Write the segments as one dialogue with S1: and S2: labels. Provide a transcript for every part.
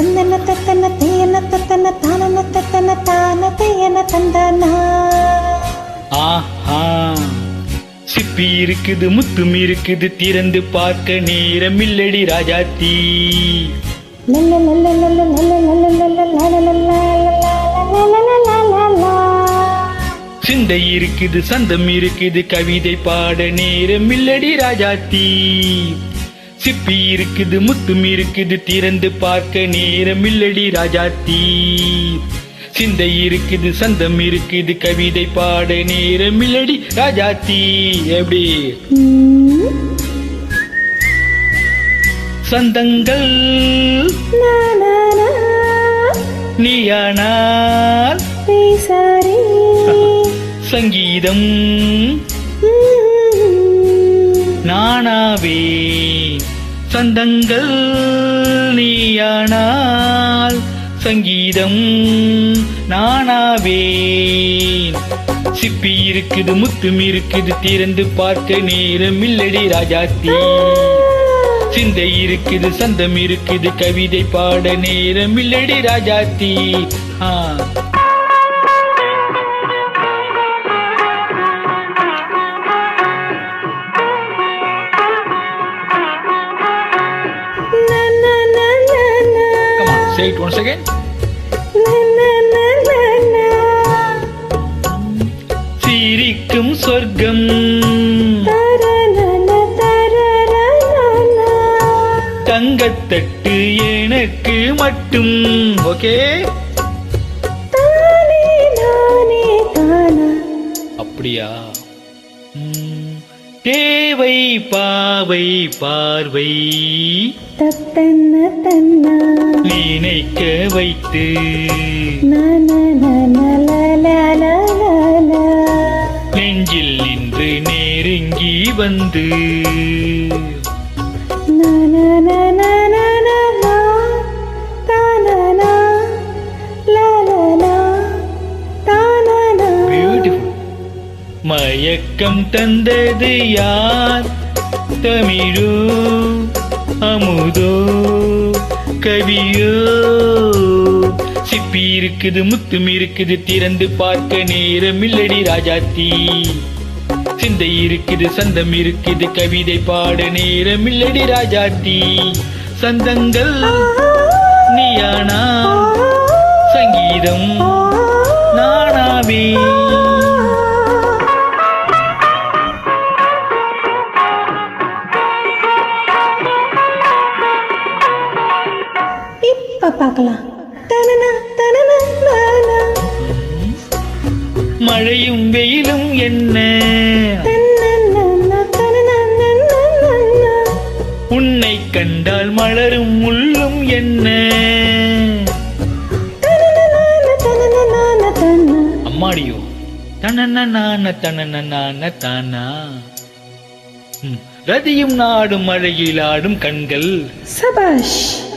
S1: தந்தன தத்தன தேயன தத்தன தானன தத்தன தான தேயன தந்தனா
S2: ஆஹா. சிப்பி இருக்குது முத்தும் இருக்குது திறந்து பார்க்க நேரம் இல்லடி ராஜாத்தி. சிந்தை இருக்குது சந்தம் இருக்குது கவிதை பாட நேரம் இல்லடி ராஜாத்தி. சிப்பி இருக்குது முத்தும் இருக்குது திறந்து பார்க்க நேரம் இல்லடி ராஜாத்தி சிந்தை இருக்குது சந்தம் இருக்குது கவிதை பாட நேரம் இல்லடி ராஜாத்தி எப்படி? சந்தங்கள் நீயானால் சங்கீதம் நானாவே சந்தங்கள் நீயானால் சங்கீதம் நானாவேன். சிப்பி இருக்குது முத்தும் இருக்குது திறந்து பார்க்க நேரம் இல்லடி ராஜாத்தி. சிந்தை இருக்குது சந்தம் இருக்குது கவிதை பாட நேரம் இல்லடி ராஜாத்தி. ஆ. Say it once again. சிரிக்கும் சொர்க்கம். தங்கத்தட்டு எனக்கு மட்டும். ஓகே அப்படியா? தேவை பாவை பார்வை
S1: தத்தன்ன தன்னா
S2: நினைக்க வைத்து நெஞ்சில் நின்று நெருங்கி வந்து மயக்கம் தந்தது யார்? தமிழோ அமுதோ கவியோ? சிப்பி இருக்குது முத்தும் இருக்குது திறந்து பார்க்க நேரம் இல்லடி ராஜாத்தி. சிந்தை இருக்குது சந்தம் இருக்குது கவிதை பாட நேரம் இல்லடி ராஜாத்தி. சந்தங்கள் நீயானா? சங்கீதம் நானாவே.
S1: பார்க்கலாம்.
S2: மழையும் வெயிலும் என்ன? உன்னை கண்டால் மலரும் முள்ளும் என்ன? அம்மாடியோ. தனன நான தனன தானா? ரதியும் நாடும் மழையில் ஆடும் கண்கள்.
S1: சபாஷ்.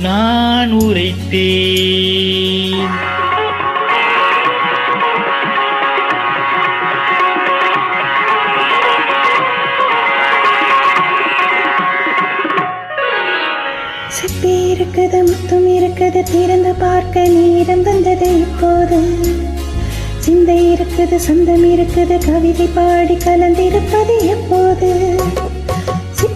S2: நான் உரைத்தேன்.
S1: சிப்பி இருக்குது முத்தும் இருக்குது திறந்து பார்க்க நேரம் வந்தது இப்போது. சிந்தை இருக்குது சொந்தம் இருக்குது கவிதை பாடி கலந்திருப்பது எப்போது?